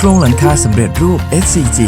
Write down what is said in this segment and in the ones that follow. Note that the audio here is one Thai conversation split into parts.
โครงหลังคาสำเร็จรูป SCG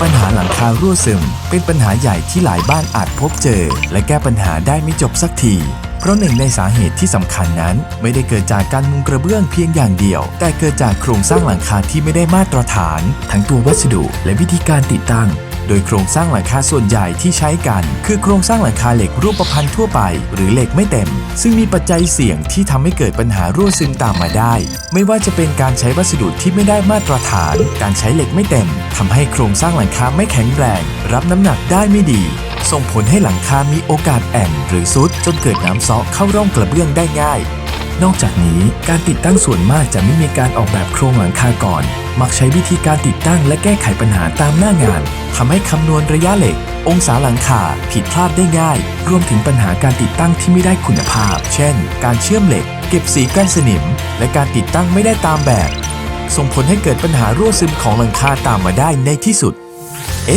ปัญหาหลังคารั่วซึม เป็นปัญหาใหญ่ที่หลายบ้านอาจพบเจอ และแก้ปัญหาได้ไม่จบสักที เพราะหนึ่งในสาเหตุที่สำคัญนั้น ไม่ได้เกิดจากการมุงกระเบื้องเพียงอย่างเดียว แต่เกิดจากโครงสร้างหลังคาที่ไม่ได้มาตรฐาน ทั้งตัววัสดุและวิธีการติดตั้ง โดยโครงสร้างหลังคาส่วนใหญ่ที่ใช้กัน คือโครงสร้างหลังคาเหล็กรูปพรรณทั่วไป หรือเหล็กไม่เต็ม ซึ่งมีปัจจัยเสี่ยงที่ทำให้เกิดปัญหารั่วซึมตามมาได้ ไม่ว่าจะเป็นการใช้วัสดุที่ไม่ได้มาตรฐาน การใช้เหล็กไม่เต็มทำให้โครงสร้างหลังคาไม่แข็งแรง รับน้ำหนักได้ไม่ดี ส่งผลให้หลังคามีโอกาสแอ่นหรือซุดจนเกิดน้ำซาะเข้าร่องกระเบื้องได้ง่าย นอกจากนี้การติดตั้งส่วนมากจะไม่มีการออกแบบโครงหลังคาก่อน มักใช้วิธีการติดตั้งและแก้ไขปัญหาตามหน้างานทำให้คำนวณระยะเหล็ก องศาหลังคาผิดพลาดได้ง่าย รวมถึงปัญหาการติดตั้งที่ไม่ได้คุณภาพ เช่น การเชื่อมเหล็ก เก็บสีกันสนิม และการติดตั้งไม่ได้ตามแบบ ส่งผลให้เกิดปัญหารั่วซึมของหลังคาตามมาได้ในที่สุด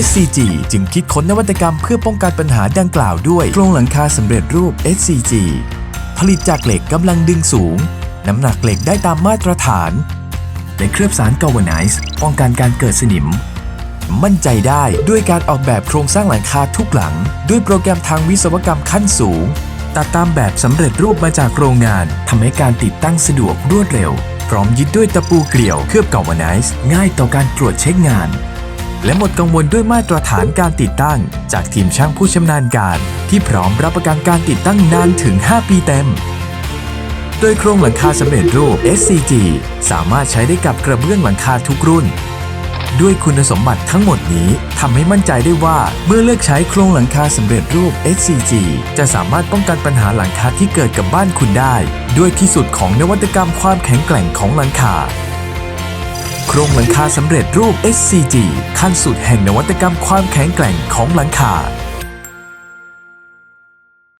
SCG จึงคิดค้นนวัตกรรมเพื่อป้องกันปัญหาดังกล่าวด้วยโครงหลังคาสำเร็จรูป SCG ผลิตจากเหล็กกำลังดึงสูง น้ำหนักเหล็กได้ตามมาตรฐาน และเคลือบสารกาวไนซ์ป้องกันการเกิดสนิม มั่นใจได้ด้วยการออกแบบโครงสร้างหลังคาทุกหลัง ด้วยโปรแกรมทางวิศวกรรมขั้นสูง ตัดตามแบบสำเร็จรูปมาจากโรงงานทำให้การติดตั้งสะดวกรวดเร็ว พร้อมยึดด้วยตะปูเกลียวเคลือบกาวไนซ์ง่ายต่อการตรวจเช็คงาน และหมดกังวลด้วยมาตรฐานการติดตั้ง จากทีมช่างผู้ชำนาญการ ที่พร้อมรับประกันการติดตั้งนานถึง 5 ปีเต็ม โดยโครงหลังคาสำเร็จรูป SCG สามารถใช้ได้กับกระเบื้องหลังคาทุกรุ่น ด้วยคุณสมบัติทั้งหมดนี้ทำให้มั่นใจได้ว่าเมื่อเลือกใช้โครงหลังคาสำเร็จรูป SCG จะสามารถป้องกันปัญหาหลังคาที่เกิดกับบ้านคุณได้ ด้วยที่สุดของนวัตกรรมความแข็งแกร่งของหลังคา โครงหลังคาสำเร็จรูป SCG ขั้นสุดแห่งนวัตกรรมความแข็งแกร่งของหลังคา